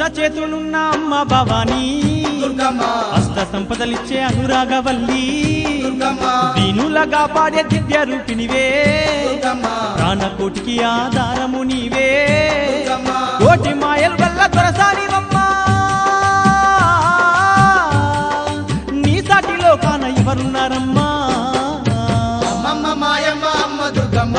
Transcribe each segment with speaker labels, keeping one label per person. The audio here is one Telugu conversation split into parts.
Speaker 1: అష్ట చేతులున్న అమ్మ భవానీ. అష్ట సంపదలిచ్చే అనురాగవల్లి. దీనులగా పాడే దివ్య రూపినివే ప్రాణకోటికి ఆధారము నీవే. కోటి మాయల వల్ల దొరసానివమ్మా నీ సాటిలో కాన ఎవరున్నారమ్మా?
Speaker 2: అమ్మమ్మ మాయమ్మ అమ్మ దుర్గమ్మ.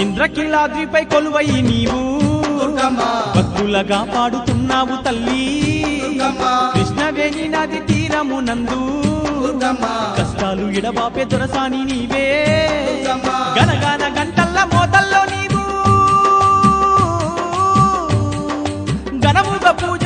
Speaker 1: ఇంద్రకిలాద్రిపై కొలువయి నీవు. భక్తులగా పాడుతున్నావు తల్లి. కృష్ణవేణి నది తీరమునందు కష్టాలు ఎడబాపే దొరసాని నీవే. గనగాన గంటల్ల మోతల్లో నీవు. ఘనముగా పూజలు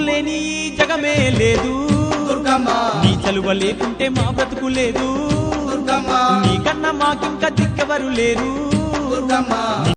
Speaker 1: లేని ఈ జగమే లేదు. నీ చలువ లేకుంటే మా బ్రతుకు లేదు.
Speaker 2: దుర్గమ్మ.
Speaker 1: నీకన్నా మాకింక దిక్కెవరు లేరు.